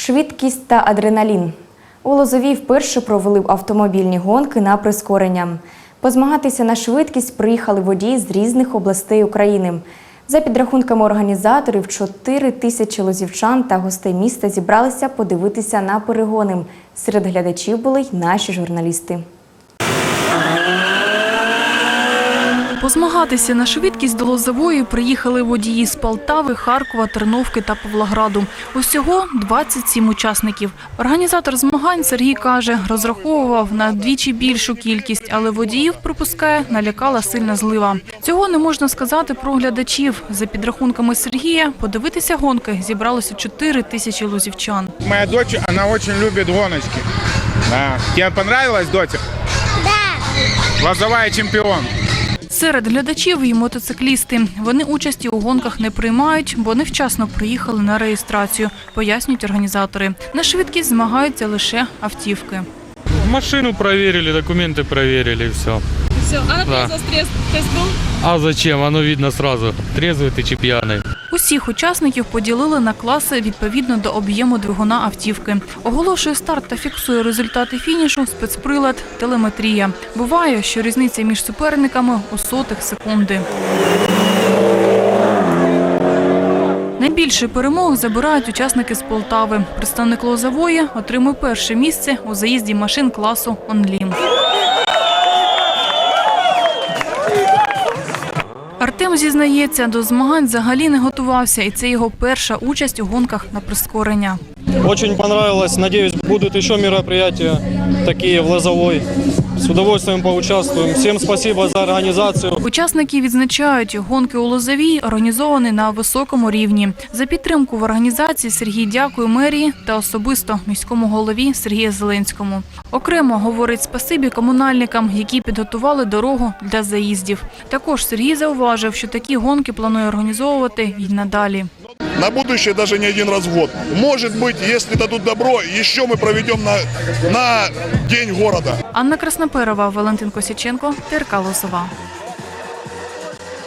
Швидкість та адреналін. У Лозовій вперше провели автомобільні гонки на прискорення. Позмагатися на швидкість приїхали водії з різних областей України. За підрахунками організаторів, 4 тисячі лозівчан та гостей міста зібралися подивитися на перегони. Серед глядачів були й наші журналісти. Позмагатися на швидкість до Лозової приїхали водії з Полтави, Харкова, Терновки та Павлограду. Усього 27 учасників. Організатор змагань Сергій каже, розраховував на двічі більшу кількість, але водіїв, припускає, налякала сильна злива. Цього не можна сказати про глядачів. За підрахунками Сергія, подивитися гонки зібралося 4 тисячі лозівчан. Моя дочь, она очень любит гоночки. Да. Тебе понравилось, Дотя? Да. Чемпион. Серед глядачів і мотоциклісти. Вони участі у гонках не приймають, бо невчасно приїхали на реєстрацію, пояснюють організатори. На швидкість змагаються лише автівки. Машину проверили, документы проверили, и все. Все, а на Да. стрес тест був? А зачем? Оно видно сразу, трезвый ты чи пьяный. Усіх учасників поділили на класи відповідно до об'єму двигуна автівки. Оголошує старт та фіксує результати фінішу спецприлад телеметрія. Буває, що різниця між суперниками у сотих секунди. Найбільше перемог забирають учасники з Полтави. Представник Лозової отримує перше місце у заїзді машин класу «Онлім». Артем зізнається, до змагань взагалі не готувався, і це його перша участь у гонках на прискорення. Очень понравилось. сподіваюся, будуть ще мероприятия такі в Лозовой. С удовольствием поучаствуем. Всем спасибо за организацию. Учасники відзначають, гонки у Лозовій організовані на високому рівні. За підтримку в організації Сергій дякує мерії та особисто міському голові Сергію Зеленському. Окремо говорить спасибі комунальникам, які підготували дорогу для заїздів. Також Сергій зауважив, що такі гонки планує організовувати й надалі. На будущее даже не один раз в год. Может быть, если дадут добро, еще мы проведем на, на День города. Анна Красноперова, Валентин Косіченко, ТРК Лозова.